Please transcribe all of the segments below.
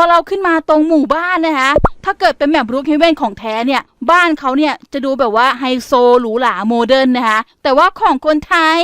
พอเราขึ้นมาตรงหมู่บ้านนะคะ ถ้าเกิดเป็นแบบรูคเฮเว่นของแท้เนี่ย บ้านเขาเนี่ยจะดูแบบว่าไฮโซหรูหราโมเดิร์นนะคะ แต่ว่าของคนไทย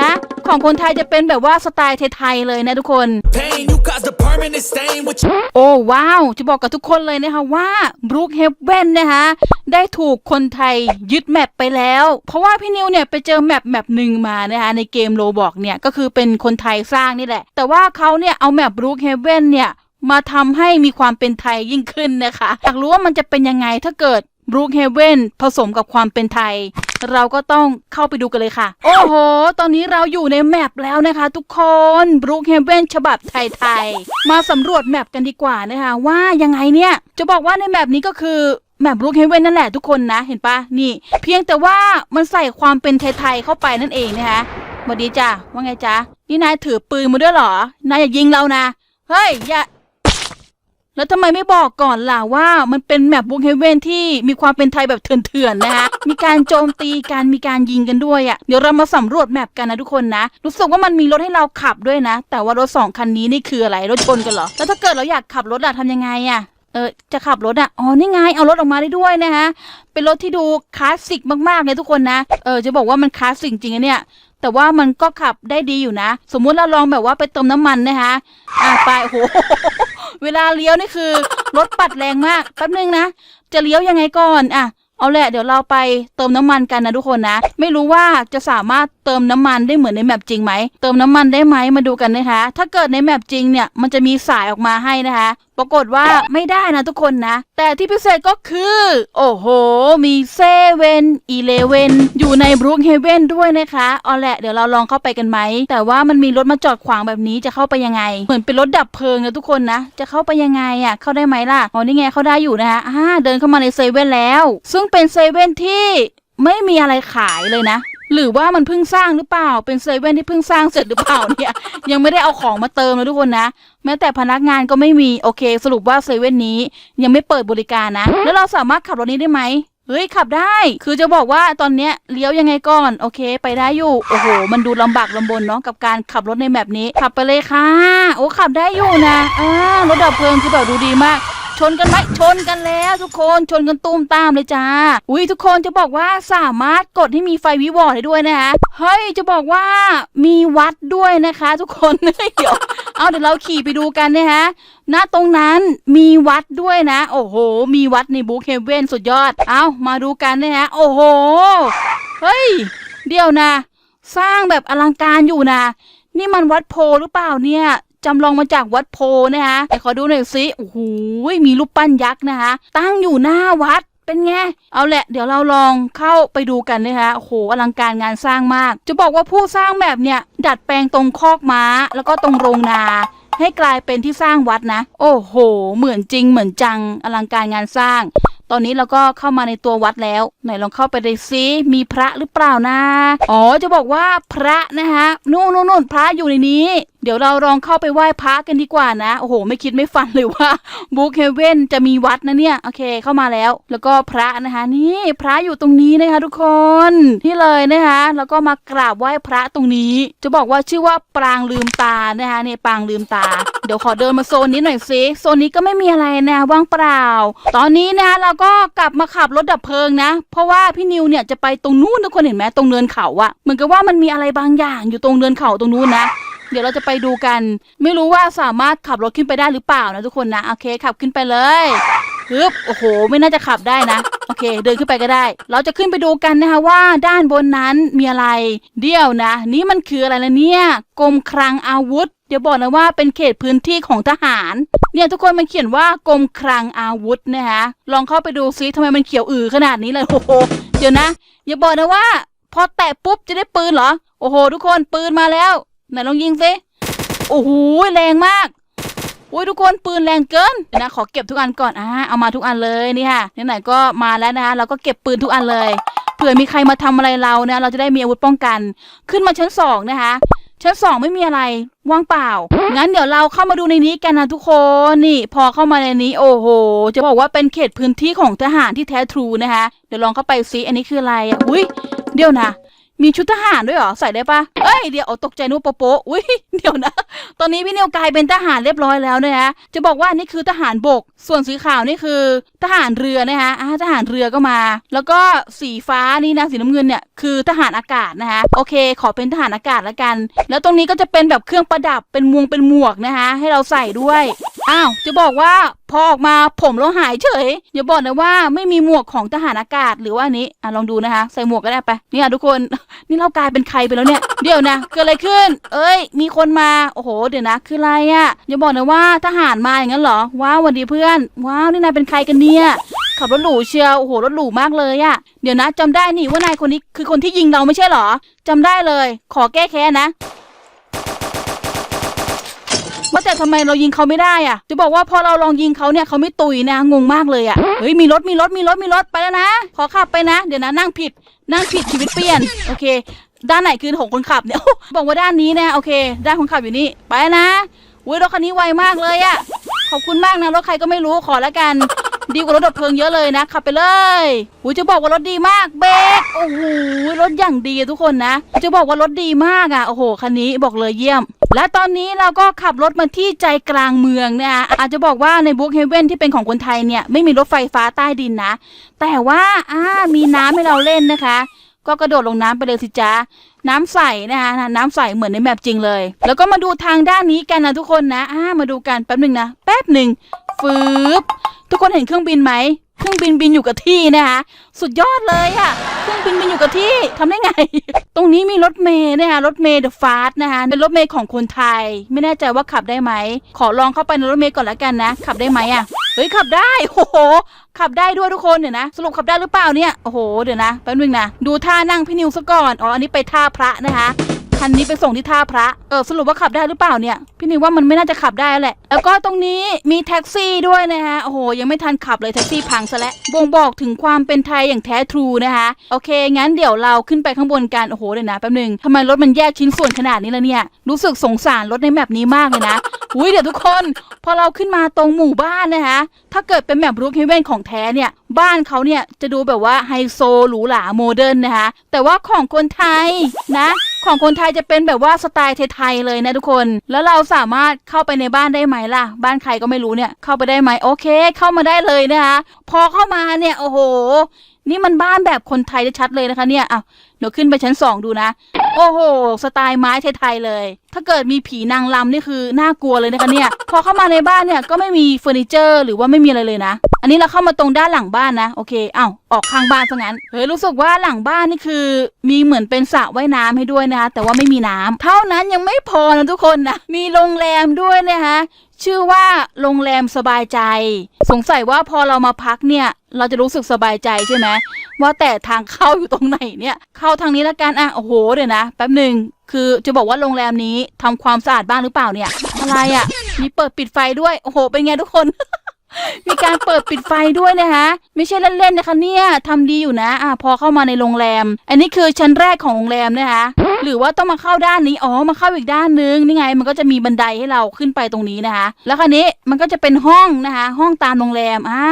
นะ ของคนไทยจะเป็นแบบว่าสไตล์ไทยๆเลยนะทุกคน Pain, you caused a permanent stain with your โอ้ว้าว จะบอกกับทุกคนเลยนะคะว่าบรูคเฮเว่นนะคะได้ถูกคนไทยยึดแมปไปแล้ว เพราะว่าพี่นิวเนี่ยไปเจอแมปแมปหนึ่งมานะคะในเกมโลบอกเนี่ยก็คือเป็นคนไทยสร้างนี่แหละ แต่ว่าเขาเนี่ยเอาแมปบรูคเฮเว่นเนี่ย มาทำให้มีความเป็นไทยยิ่งขึ้นนะคะ อยากรู้ว่ามันจะเป็นยังไงถ้าเกิดบรูคเฮเว่นผสมกับความเป็นไทย เราก็ต้องเข้าไปดูกันเลยค่ะ โอ้โห ตอนนี้เราอยู่ในแมปแล้วนะคะ ทุกคนบรูคเฮเว่นฉบับไทยๆ มาสำรวจแมปกันดีกว่านะคะ ว่ายังไงเนี่ย จะบอกว่าในแมปนี้ก็คือแมปบรูคเฮเว่นนั่นแหละทุกคนนะ เห็นปะนี่ เพียงแต่ว่ามันใส่ความเป็นไทยๆเข้าไปนั่นเองนะคะสวัสดีจ้ะว่าไงจ๊ะนี่นายถือปืนมาด้วยเหรอ นายอย่ายิงเรานะ เฮ้ยอย่า แล้วทำไมไม่บอกก่อนล่ะว่ามันเป็นแมปบุกเฮเว่นที่มีความเป็นไทยแบบเถื่อนๆนะคะ มีการโจมตีกันมีการยิงกันด้วยอะ่ะ เดี๋ยวเรามาสำรวจแมปกันนะทุกคนนะ รู้สึกว่ามันมีรถให้เราขับด้วยนะ แต่ว่ารถสองคันนี้นี่คืออะไร รถชนกันเหรอ แล้วถ้าเกิดเราอยากขับรถอะทำยังไงอะ่ะเออจะขับรถอะ่ะ อ๋อ นี่ไง เอารถออกมาได้ด้วยนะคะ เป็นรถที่ดูคลาสสิกมากๆเลยทุกคนนะ เออ จะบอกว่ามันคลาสสิกจริงๆเนี่ย แต่ว่ามันก็ขับได้ดีอยู่นะ สมมุติเราลองแบบว่าไปเติมน้ำมันนะคะ อะไปโอ้โห ลาเลี้ยวนี่คือรถปัดแรงมากแป๊บนึงนะ จะเลี้ยวยังไงก่อนอะเอาแหละเดี๋ยวเราไปเติมน้ำมันกันนะทุกคนนะ ไม่รู้ว่าจะสามารถเติมน้ำมันได้เหมือนในแมปจริงไหมเติมน้ำมันได้ไหมมาดูกันนะคะ ถ้าเกิดในแมปจริงเนี่ยมันจะมีสายออกมาให้นะคะ ปรากฏว่าไม่ได้นะทุกคนนะ แต่ที่พิเศษก็คือ โอ้โห มีเซเว่นอีเลเวนอยู่ในบรูคเฮเว่นด้วยนะคะเอาแหละเดี๋ยวเราลองเข้าไปกันไหม แต่ว่ามันมีรถมาจอดขวางแบบนี้จะเข้าไปยังไง เหมือนเป็นรถดับเพลิงนะทุกคนนะ จะเข้าไปยังไงอะ เข้าได้ไหมล่ะอ๋อนี่ไงเข้าได้อยู่นะคะอ่าเดินเข้ามาในเซเว่นแล้ว ซึ่งเป็นเซเว่นที่ไม่มีอะไรขายเลยนะ หรือว่ามันเพิ่งสร้างหรือเปล่า เป็นเซเว่นที่เพิ่งสร้างเสร็จหรือเปล่าเนี่ย ยังไม่ได้เอาของมาเติมเลยทุกคนนะ แม้แต่พนักงานก็ไม่มีโอเค สรุปว่าเซเว่นนี้ยังไม่เปิดบริการนะ แล้วเราสามารถขับรถนี้ได้ไหมเฮ้ยขับได้ คือจะบอกว่าตอนเนี้ยเลี้ยวยังไงก่อน โอเค ไปได้อยู่ โอ้โห มันดูลำบากลำบนเนาะกับการขับรถในแบบนี้ ขับไปเลยค่ะ โอ้ขับได้อยู่นะอ่ารถดับเพลิงคือแบบดูดีมาก ชนกันไหมชนกันแล้วทุกคนชนกันตุ้มตามเลยจ้า อุ้ยทุกคนจะบอกว่าสามารถกดให้มีไฟวิวอร์ได้ด้วยนะคะเฮ้ยจะบอกว่ามีวัดด้วยนะคะ ทุกคนเดี๋ยวเอาเดี๋ยวเราขี่ไปดูกันนะคะณตรงนั้นมีวัดด้วยนะ โอ้โห มีวัดในบุ๊กเฮเว่นสุดยอด เอามาดูกันนะคะโอ้โห เฮ้ย เดี๋ยวนะ สร้างแบบอลังการอยู่นะ นี่มันวัดโพหรือเปล่าเนี่ย จำลองมาจากวัดโพนะคะแต่ขอดูหน่อยสิโอ้โหมีรูปปั้นยักษ์นะคะ ตั้งอยู่หน้าวัดเป็นไง เอาแหละ เดี๋ยวเราลองเข้าไปดูกันนะคะโอ้โห อลังการงานสร้างมาก จะบอกว่าผู้สร้างแบบเนี่ย ดัดแปลงตรงคอกม้า แล้วก็ตรงโรงนา ให้กลายเป็นที่สร้างวัดนะ โอ้โห เหมือนจริงเหมือนจัง อลังการงานสร้าง ตอนนี้เราก็เข้ามาในตัววัดแล้ว ไหนลองเข้าไปดูซิมีพระหรือเปล่านะ อ๋อ จะบอกว่าพระนะคะนู่นนู่นนู่นพระอยู่ในนี้เดี๋ยวเราลองเข้าไปไหว้พระกันดีกว่านะ โอ้โห ไม่คิดไม่ฝันเลยว่าบุ๊กเฮเว่นจะมีวัดนะเนี่ย โอเค เข้ามาแล้ว แล้วก็พระนะคะ นี่พระอยู่ตรงนี้นะคะ ทุกคน นี่เลยนะคะ แล้วก็มากราบไหว้พระตรงนี้ จะบอกว่าชื่อว่าปรางลืมตานะคะเนี่ยปรางลืมตา เดี๋ยวขอเดินมาโซนนี้หน่อยซิโซนนี้ก็ไม่มีอะไรนะว่างเปล่า ตอนนี้นะคะเราก็กลับมาขับรถดับเพลิงนะ เพราะว่าพี่นิวเนี่ยจะไปตรงนู้นทุกคนเห็นไหมตรงเนินเขาอะเหมือนกับว่ามันมีอะไรบางอย่างอยู่ตรงเนินเขาตรงนู้นนะ เดี๋ยวเราจะไปดูกัน ไม่รู้ว่าสามารถขับรถขึ้นไปได้หรือเปล่านะทุกคนนะโอเคขับขึ้นไปเลยฮึบโอ้โห ไม่น่าจะขับได้นะ โอเค เดินขึ้นไปก็ได้ เราจะขึ้นไปดูกันนะคะว่าด้านบนนั้นมีอะไร เดี๋ยวนะ นี่มันคืออะไรนะเนี่ยกรมคลังอาวุธ เดี๋ยวบอกนะว่าเป็นเขตพื้นที่ของทหาร เนี่ยทุกคนมันเขียนว่ากรมคลังอาวุธนะคะลองเข้าไปดูซิทำไมมันเขียวอือขนาดนี้เลยโอ้โหเดี๋ยวนะอย่าบอกนะว่า พอแตะปุ๊บจะได้ปืนเหรอ โอ้โห ทุกคนปืนมาแล้ว ไหนลองยิงซิโอ้โหแรงมากอุ้ยทุกคนปืนแรงเกินเดี๋ยวนะขอเก็บทุกอันก่อนอ่าเอามาทุกอันเลยนี่ค่ะไหนๆก็มาแล้วนะคะเราก็เก็บปืนทุกอันเลยเผื่อมีใครมาทำอะไรเราเนี่ยเราจะได้มีอาวุธป้องกัน ขึ้นมาชั้นสองนะคะชั้นสองไม่มีอะไรว่างเปล่า งั้นเดี๋ยวเราเข้ามาดูในนี้กันนะทุกคนนี่ พอเข้ามาในนี้ โอ้โห จะบอกว่าเป็นเขตพื้นที่ของทหารที่แท้ทรูนะคะ เดี๋ยวลองเข้าไปซิอันนี้คืออะไรอุ้ยเดี๋ยวนะ มีชุดทหารด้วยเหรอ ใส่ได้ปะเอ้ยเดี๋ยวตกใจนึกว่าโปอุ้ยเดี๋ยวนะ ตอนนี้พี่นิวกลายเป็นทหารเรียบร้อยแล้วนะคะจะบอกว่านี่คือทหารบก ส่วนสีขาวนี่คือทหารเรือนะคะอ่าทหารเรือก็มา แล้วก็สีฟ้านี่นะสีน้ำเงินเนี่ยคือทหารอากาศนะคะโอเค ขอเป็นทหารอากาศละกัน แล้วตรงนี้ก็จะเป็นแบบเครื่องประดับเป็นมวงเป็นหมวกนะคะให้เราใส่ด้วย อ้าว จะบอกว่าพอออกมาผมเราหายเฉยอย่าบอกนะว่าไม่มีหมวกของทหารอากาศหรือว่าอันนี้อะลองดูนะคะ ใส่หมวกก็ได้ไปเนี่ยทุกคน นี่เรากลายเป็นใครไปแล้วเนี่ย เดี๋ยวนะเกิดอะไรขึ้น เอ้ย มีคนมาโอ้โหเดี๋ยวนะ คืออะไรอะ่ะอย่าบอกนะว่าทหารมาอย่างนั้นเหรอว้าวสวัสดีเพื่อน ว้าวนี่นายเป็นใครกันเนี่ยขับรถหรูเชียวโอ้โหรถหรูมากเลยอะเดี๋ยวนะจำได้นี่ว่านายคนนี้คือคนที่ยิงเราไม่ใช่เหรอจำได้เลย ขอแก้แค้นนะ ว่าแต่ทำไมเรายิงเขาไม่ได้อะ จะบอกว่าพอเราลองยิงเขาเนี่ยเขาไม่ตุยนะงงมากเลยอะเฮ้ยมีรถมีรถมีรถมีรถไปแล้วนะ ขอขับไปนะ เดี๋ยวนะนั่งผิด นั่งผิดชีวิตเปลี่ยนโอเค ด้านไหนคือของคนขับเนี่ยบอกว่าด้านนี้นะโอเค ด้านคนขับอยู่นี่ไปนะอุ้ยรถคันนี้ไวมากเลยอะขอบคุณมากนะรถใครก็ไม่รู้ขอแล้วกัน ดีกว่ารถดับเพลิงเยอะเลยนะขับไปเลยอุ้ยจะบอกว่ารถดีมากเบรกโอ้โหรถอย่างดีทุกคนนะ จะบอกว่ารถดีมากอะโอ้โหคันนี้บอกเลยเยี่ยม และตอนนี้เราก็ขับรถมาที่ใจกลางเมืองนะคะอาจจะบอกว่าในบุ๊กเฮเว่นที่เป็นของคนไทยเนี่ยไม่มีรถไฟฟ้าใต้ดินนะ แต่ว่าอ่ามีน้ำให้เราเล่นนะคะ ก็กระโดดลงน้ำไปเลยสิจ้าน้ำใสนะคะน้ำใสเหมือนในแมปจริงเลย แล้วก็มาดูทางด้านนี้กันนะทุกคนนะอ่ามาดูกันแป๊บหนึ่งนะ แป๊บหนึ่งฟืบ ทุกคนเห็นเครื่องบินไหมเครื่องบินบินอยู่กับที่นะคะสุดยอดเลยอะเครื่องบินบินอยู่กับที่ทำได้ไง ตรงนี้มีรถเมย์นะคะรถเมย์เดอะฟาสนะคะเป็นรถเมย์ของคนไทย ไม่แน่ใจว่าขับได้ไหม ขอลองเข้าไปในรถเมย์ก่อนละกันนะ ขับได้ไหมอะเฮ้ยขับได้โอ้โหขับได้ด้วยทุกคนเดี๋ยวนะ สรุปขับได้หรือเปล่าเนี่ยโอ้โหเดี๋ยวนะแป๊บนึงนะดูท่านั่งพี่นิวซะก่อนอ๋ออันนี้ไปท่าพระนะคะ คันนี้ไปส่งที่ท่าพระ เออสรุปว่าขับได้หรือเปล่าเนี่ย พี่นิวว่ามันไม่น่าจะขับได้แหละ แล้วก็ตรงนี้มีแท็กซี่ด้วยนะคะโอ้โห ยังไม่ทันขับเลยแท็กซี่พังซะแล้ว บ่งบอกถึงความเป็นไทยอย่างแท้ทรูนะคะ โอเค งั้นเดี๋ยวเราขึ้นไปข้างบนกัน โอ้โหเดี๋ยวนะแป๊บนึงทำไมรถมันแยกชิ้นส่วนขนาดนี้ละเนี่ย รู้สึกสงสารรถในแมปนี้มากเลยนะ อุ้ยเดี๋ยวทุกคน พอเราขึ้นมาตรงหมู่บ้านนะคะ ถ้าเกิดเป็นแมปรูคเฮเว่นของแท้เนี่ยบ้านเขาเนี่ยจะดูแบบว่าไฮโซหรูหราโมเดิร์นนะคะ แต่ว่าของคนไทยนะ ของคนไทยจะเป็นแบบว่าสไตล์ไทยๆเลยนะทุกคน แล้วเราสามารถเข้าไปในบ้านได้ไหมล่ะ บ้านใครก็ไม่รู้เนี่ย เข้าไปได้ไหมโอเค เข้ามาได้เลยนะคะ พอเข้ามาเนี่ยโอ้โห นี่มันบ้านแบบคนไทยชัดเลยนะคะเนี่ยอ้าวเดี๋ยวขึ้นไปชั้นสองดูนะ โอ้โห สไตล์ไม้ไทยๆเลย ถ้าเกิดมีผีนางรำนี่คือน่ากลัวเลยนะคะเนี่ย พอเข้ามาในบ้านเนี่ยก็ไม่มีเฟอร์นิเจอร์ หรือว่าไม่มีอะไรเลยนะ อันนี้เราเข้ามาตรงด้านหลังบ้านนะ โอเค เอ้าออกข้างบ้านซะงั้น เฮ้ย รู้สึกว่าหลังบ้านนี่คือ มีเหมือนเป็นสระว่ายน้ำให้ด้วยนะคะ แต่ว่าไม่มีน้ำเท่านั้นยังไม่พอนะทุกคนนะ มีโรงแรมด้วยนะคะ ชื่อว่าโรงแรมสบายใจ สงสัยว่าพอเรามาพักเนี่ย เราจะรู้สึกสบายใจใช่ไหมว่าแต่ทางเข้าอยู่ตรงไหนเนี่ย เข้าทางนี้ละกันอะโอ้โหเดี๋ยวนะแป๊บหนึ่งคือจะบอกว่าโรงแรมนี้ทำความสะอาดบ้างหรือเปล่าเนี่ย อะไรอะมีเปิดปิดไฟด้วยโอ้โหเป็นไงทุกคน มีการเปิดปิดไฟด้วยนะคะ ไม่ใช่เล่นๆนะคะเนี่ยทำดีอยู่นะอะพอเข้ามาในโรงแรม อันนี้คือชั้นแรกของโรงแรมนะคะ หรือว่าต้องมาเข้าด้านนี้อ๋อมาเข้าอีกด้านนึงนี่ไง มันก็จะมีบันไดให้เราขึ้นไปตรงนี้นะคะ แล้วคราวนี้มันก็จะเป็นห้องนะคะ ห้องตามโรงแรมอ่า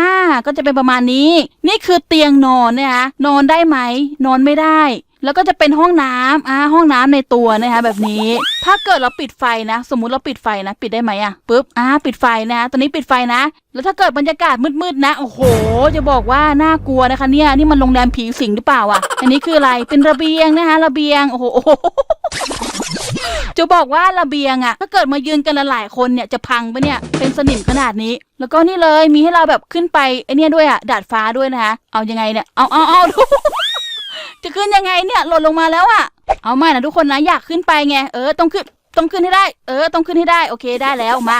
ก็จะเป็นประมาณนี้ นี่คือเตียงนอนนะคะนอนได้ไหมนอนไม่ได้ แล้วก็จะเป็นห้องน้ำอ่าห้องน้ำในตัวนะคะแบบนี้ ถ้าเกิดเราปิดไฟนะ สมมุติเราปิดไฟนะ ปิดได้ไหมอะปุ๊บอ่าปิดไฟนะตอนนี้ปิดไฟนะ แล้วถ้าเกิดบรรยากาศมืดๆนะโอ้โห จะบอกว่าน่ากลัวนะคะ เนี่ยนี่มันโรงแรมผีสิงหรือเปล่าอะอันนี้คืออะไรเป็นระเบียงนะคะ ระเบียงโอ้โหจะบอกว่าระเบียงอะถ้าเกิดมายืนกันหลายคนเนี่ยจะพังปะเนี่ยเป็นสนิมขนาดนี้ แล้วก็นี่เลยมีให้เราแบบขึ้นไปไอเนี่ยด้วยอะดาดฟ้าด้วยนะคะเอายังไงเนี่ยเอาเอาเอาดู จะขึ้นยังไงเนี่ยหล่นลงมาแล้วอะเอาไม่นะทุกคนนะอยากขึ้นไปไงเออต้องขึ้นต้องขึ้นให้ได้ เออต้องขึ้นให้ได้โอเคได้แล้วมา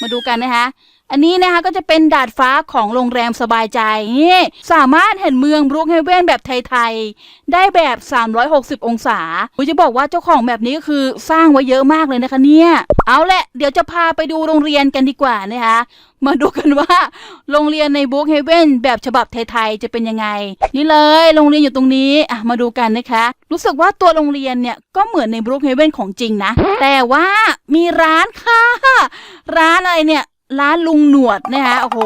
มาดูกันนะคะ อันนี้นะคะก็จะเป็นดาดฟ้าของโรงแรมสบายใจนี่สามารถเห็นเมืองบรูคเฮเว่นแบบไทยๆ ได้แบบ 360 องศาผมจะบอกว่าเจ้าของแบบนี้ก็คือสร้างไว้เยอะมากเลยนะคะเนี่ย เอาแหละเดี๋ยวจะพาไปดูโรงเรียนกันดีกว่านะคะมาดูกันว่า โรงเรียนในบุ๊กเฮเว่นแบบฉบับไทยๆจะเป็นยังไง นี่เลยโรงเรียนอยู่ตรงนี้อะมาดูกันนะคะ รู้สึกว่าตัวโรงเรียนเนี่ยก็เหมือนในบุ๊กเฮเว่นของจริงนะ แต่ว่ามีร้านค่ะ ร้านอะไรเนี่ย ร้านลุงหนวดนะคะโอ้โห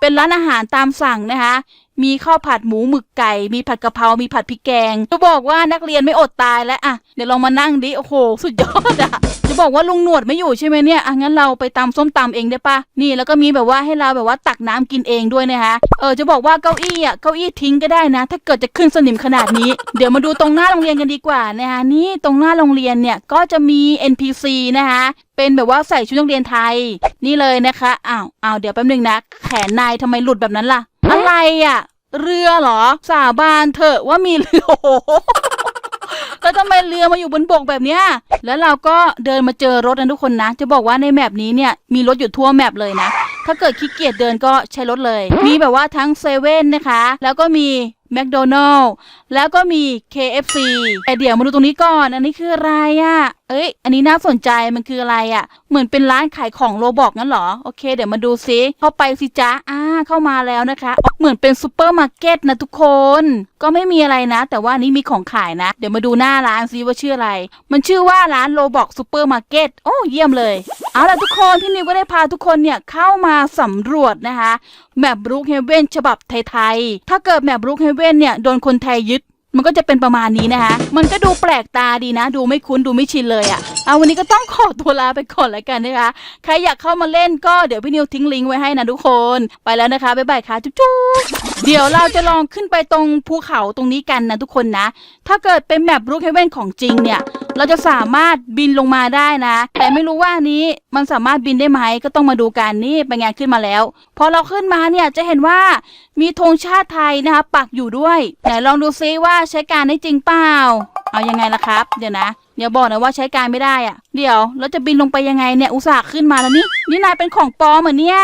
เป็นร้านอาหารตามสั่งนะคะ มีข้าวผัดหมูหมึกไก่ มีผัดกะเพรา มีผัดพริกแกง จะบอกว่านักเรียนไม่อดตายแล้วอะเดี๋ยวลองมานั่งดิ โอ้โห สุดยอดอะจะบอกว่าลุงหนวดไม่อยู่ใช่ไหมเนี่ยอะงั้นเราไปตำส้มตำเองได้ปะนี่แล้วก็มีแบบว่าให้เราแบบว่าตักน้ำกินเองด้วยนะคะเออจะบอกว่าเก้าอี้อะเก้าอี้ทิ้งก็ได้นะ ถ้าเกิดจะขึ้นสนิมขนาดนี้ เดี๋ยวมาดูตรงหน้าโรงเรียนกันดีกว่านะคะนี่ตรงหน้าโรงเรียนเนี่ยก็จะมี NPC นะคะเป็นแบบว่าใส่ชุดนักเรียนไทย นี่เลยนะคะอ้าวอ้าวเดี๋ยวแป๊บนึงนะแขนนายทำไมหลุดแบบนั้นล่ะ อะไรอะ เรือเหรอ สาบานเถอะว่ามีเรือโอ้โหแล้วทำไมเรือมาอยู่บนบกแบบเนี้ย แล้วเราก็เดินมาเจอรถนะทุกคนนะ จะบอกว่าในแมปนี้เนี่ยมีรถอยู่ทั่วแมปเลยนะ ถ้าเกิดขี้เกียจเดินก็ใช้รถเลย มีแบบว่าทั้งเซเว่นนะคะ แล้วก็มีแมคโดนัลล์แล้วก็มี KFC แต่เดี๋ยวมาดูตรงนี้ก่อน อันนี้คืออะไรอะ่ะ เอ้ย อันนี้น่าสนใจ มันคืออะไรอะ่ะ เหมือนเป็นร้านขายของโรบอกงั้นเหรอ โอเค เดี๋ยวมาดูซิเข้าไปสิจ๊ะอ่า เข้ามาแล้วนะคะ เหมือนเป็นซูเปอร์มาร์เก็ตนะทุกคน ก็ไม่มีอะไรนะ แต่ว่านี้มีของขายนะ เดี๋ยวมาดูหน้าร้านซิว่าชื่ออะไร มันชื่อว่าร้านโรบอกซูเปอร์มาร์เก็ตโอ้เยี่ยมเลย เอาล่ะทุกคนพี่นิวก็ได้พาทุกคนเนี่ยเข้ามาสำรวจนะคะแมปบรูคเฮเว่นฉบับไทยๆ ถ้าเกิดแมปบรูคเฮเว่นเนี่ยโดนคนไทยยึดมันก็จะเป็นประมาณนี้นะคะ มันก็ดูแปลกตาดีนะ ดูไม่คุ้นดูไม่ชินเลยอะ่ะ เอาวันนี้ก็ต้องขอตัวลาไปก่อนแล้วกันนะคะ ใครอยากเข้ามาเล่นก็เดี๋ยวพี่นิวทิ้งลิงก์ไว้ให้นะทุกคน ไปแล้วนะคะ บ๊ายบายค่ะ จุ๊บเดี๋ยวเราจะลองขึ้นไปตรงภูเขาตรงนี้กันนะทุกคนนะ ถ้าเกิดเป็นแมปบรูคเฮเว่นของจริงเนี่ย เราจะสามารถบินลงมาได้นะ แต่ไม่รู้ว่านี้มันสามารถบินได้ไหมก็ต้องมาดูกันนี่เป็นขึ้นมาแล้ว พอเราขึ้นมาเนี่ยจะเห็นว่ามีธงชาติไทยนะคะปักอยู่ด้วยไหนลองดูซิว่าใช้การได้จริงเปล่า เอายังไงล่ะครับ เดี๋ยวนะ เดี๋ยวบอกนะว่าใช้การไม่ได้อะ เดี๋ยวเราจะบินลงไปยังไงเนี่ย อุตส่าห์ขึ้นมาแล้วนี่ นี่นายเป็นของปอเหมือนเนี่ย